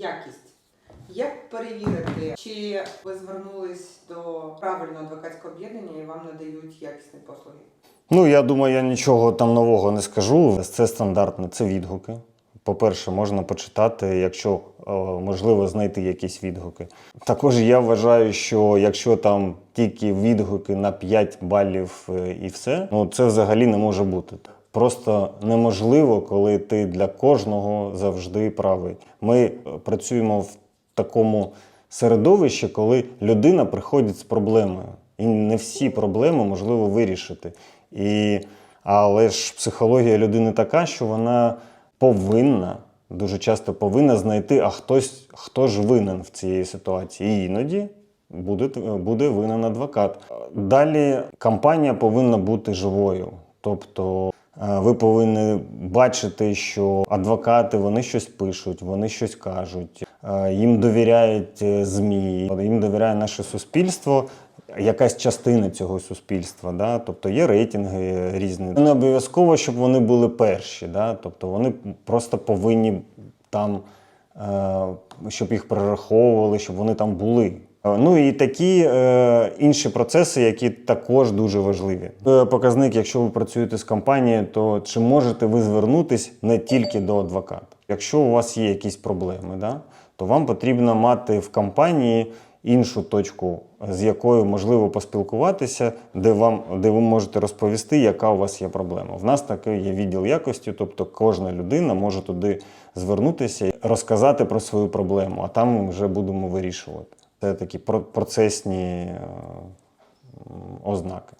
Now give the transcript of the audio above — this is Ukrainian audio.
якість. Як перевірити, чи ви звернулись до правильного адвокатського об'єднання і вам надають якісні послуги? Ну, я думаю, я нічого там нового не скажу. Це стандартне, це відгуки. По-перше, можна почитати, якщо е, можливо знайти якісь відгуки. Також я вважаю, що якщо там тільки відгуки на 5 балів е, і все, ну це взагалі не може бути. Просто неможливо, коли ти для кожного завжди правий. Ми е, працюємо в такому середовищі, коли людина приходить з проблемою. І не всі проблеми можливо вирішити. І, але ж психологія людини така, що вона повинна, дуже часто повинна знайти, а хтось, хто ж винен в цій ситуації. І іноді буде, буде винен адвокат. Далі кампанія повинна бути живою. Тобто ви повинні бачити, що адвокати вони щось пишуть, вони щось кажуть, е, їм довіряють е, ЗМІ, їм довіряє наше суспільство, якась частина цього суспільства. Да? Тобто є рейтинги різні. Не обов'язково, щоб вони були перші. Да? Тобто вони просто повинні там, е, щоб їх перераховували, щоб вони там були. Е, Ну і такі е, інші процеси, які також дуже важливі. Е, Показник, якщо ви працюєте з компанією, то чи можете ви звернутись не тільки до адвоката? Якщо у вас є якісь проблеми, да, то вам потрібно мати в компанії іншу точку, з якою можливо поспілкуватися, де вам де ви можете розповісти, яка у вас є проблема. В нас такий є відділ якості, тобто кожна людина може туди звернутися і розказати про свою проблему, а там ми вже будемо вирішувати. Це такі про- процесні е, ознаки.